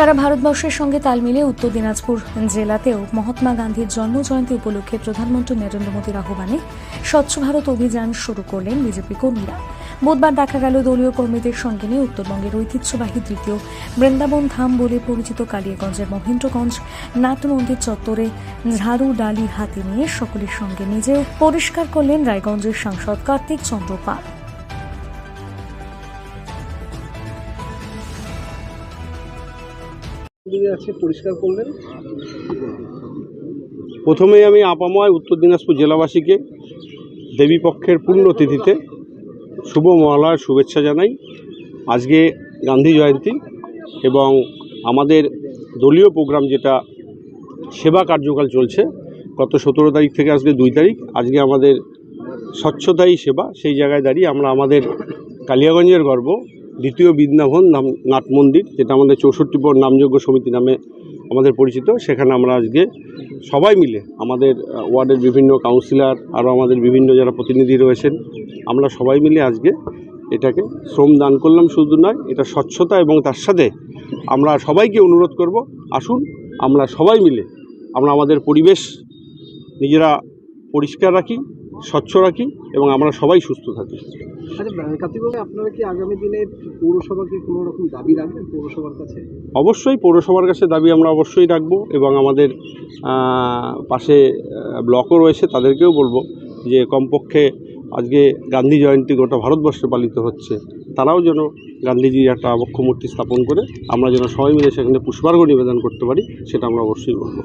সারা ভারতবর্ষের সঙ্গে তাল মিলিয়ে উত্তর দিনাজপুর জেলাতেও মহাত্মা গান্ধীর জন্মজয়ন্তী উপলক্ষে প্রধানমন্ত্রী নরেন্দ্র মোদীর আহ্বানে স্বচ্ছ ভারত অভিযান শুরু করলেন বিজেপি কর্মীরা। বুধবার দেখা গেল দলীয় কর্মীদের সঙ্গে নিয়ে উত্তরবঙ্গের ঐতিহ্যবাহী তৃতীয় বৃন্দাবন ধাম বলে পরিচিত কালিয়াগঞ্জের মহেন্দ্রগঞ্জ নাট মন্দির চত্বরে ঝাড়ু ডালি হাতে নিয়ে সকলের সঙ্গে নিজেও পরিষ্কার করলেন রায়গঞ্জের সাংসদ কার্তিক চন্দ্র পাল। করলেন? প্রথমেই আমি আপাময় উত্তর দিনাজপুর জেলাবাসীকে দেবীপক্ষের পুণ্যতিথিতে শুভ মহালয়ার শুভেচ্ছা জানাই। আজকে গান্ধী জয়ন্তী এবং আমাদের দলীয় প্রোগ্রাম যেটা, সেবা কার্যকাল চলছে, গত সতেরো তারিখ থেকে আজকে দুই তারিখ, আজকে আমাদের স্বচ্ছতাই সেবা, সেই জায়গায় দাঁড়িয়ে আমরা আমাদের কালিয়াগঞ্জের গর্ব দ্বিতীয় বৃন্দাবন নাম নাট মন্দির, যেটা আমাদের চৌষট্টি পর নামযোগ্য সমিতি নামে আমাদের পরিচিত। সেখানে আমরা আজকে সবাই মিলে আমাদের ওয়ার্ডের বিভিন্ন কাউন্সিলর আরও আমাদের বিভিন্ন যারা প্রতিনিধি রয়েছেন, আমরা সবাই মিলে আজকে এটাকে শ্রম দান করলাম। শুধু নয়, এটা স্বচ্ছতা এবং তার সাথে আমরা সবাইকে অনুরোধ করব, আসুন আমরা সবাই মিলে আমরা আমাদের পরিবেশ নিজেরা পরিষ্কার রাখি, স্বচ্ছ রাখি এবং আমরা সবাই সুস্থ থাকি। আচ্ছা আপনারা কি আগামী দিনে পৌরসভাকে কোনো রকম দাবি রাখবেন পৌরসভার কাছে? অবশ্যই পৌরসভার কাছে দাবি আমরা অবশ্যই রাখব এবং আমাদের পাশে ব্লকও রয়েছে তাদেরকেও বলব যে কমপক্ষে আজকে গান্ধী জয়ন্তী গোটা ভারতবর্ষে পালিত হচ্ছে তারাও যেন গান্ধীজির একটা আবক্ষ মূর্তি স্থাপন করে আমরা যেন সবাই মিলে সেখানে পুষ্পার্ঘ্য নিবেদন করতে পারি সেটা আমরা অবশ্যই বলব